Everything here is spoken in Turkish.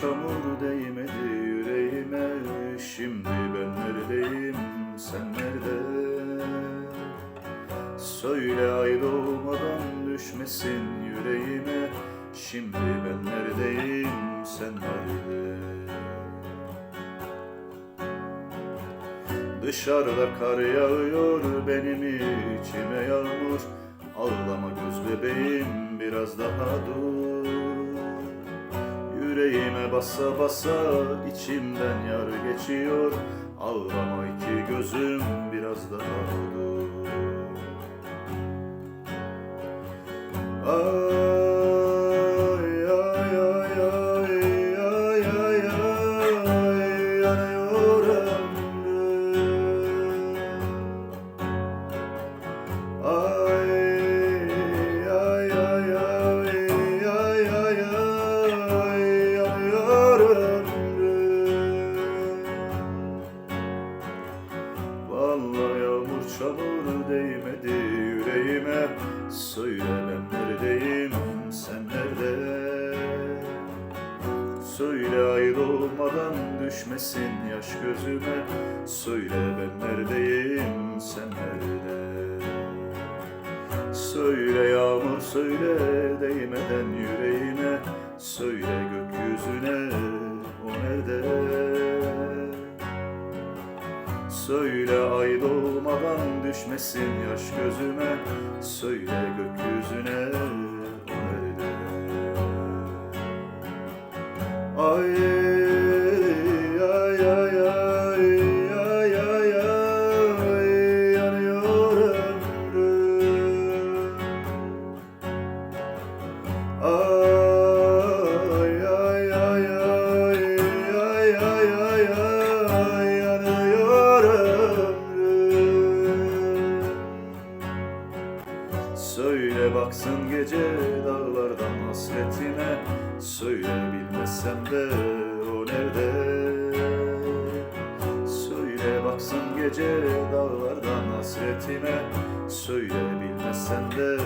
çamur değmedi yüreğime. Şimdi ben neredeyim sen nerede? Söyle ay doğmadan düşmesin yüreğime. Şimdi ben neredeyim sen nerede? Dışarıda kar yağıyor benim içime yağmur. Ağlama göz bebeğim biraz daha dur Yüreğime basa basa içimden yar geçiyor Ağlama iki gözüm biraz daha dur Ay ay ay ay ay ay ay yanıyor ömrüm Ay Vallahi yağmur çamur değmedi yüreğime. Söyle ben neredeyim sen nerede? Söyle ay doğmadan düşmesin yaş gözüme. Söyle ben neredeyim sen nerede? Söyle yağmur söyle değmeden yüreğime. Söyle gökyüzüne o nerede Söyle ay doğmadan düşmesin yaş gözüme. Söyle gökyüzüne o nerede? Ay Söyle baksın gece dağlardan hasretine Söyle bilmesem de o nerede? Söyle baksın gece dağlardan hasretine Söyle bilmesem de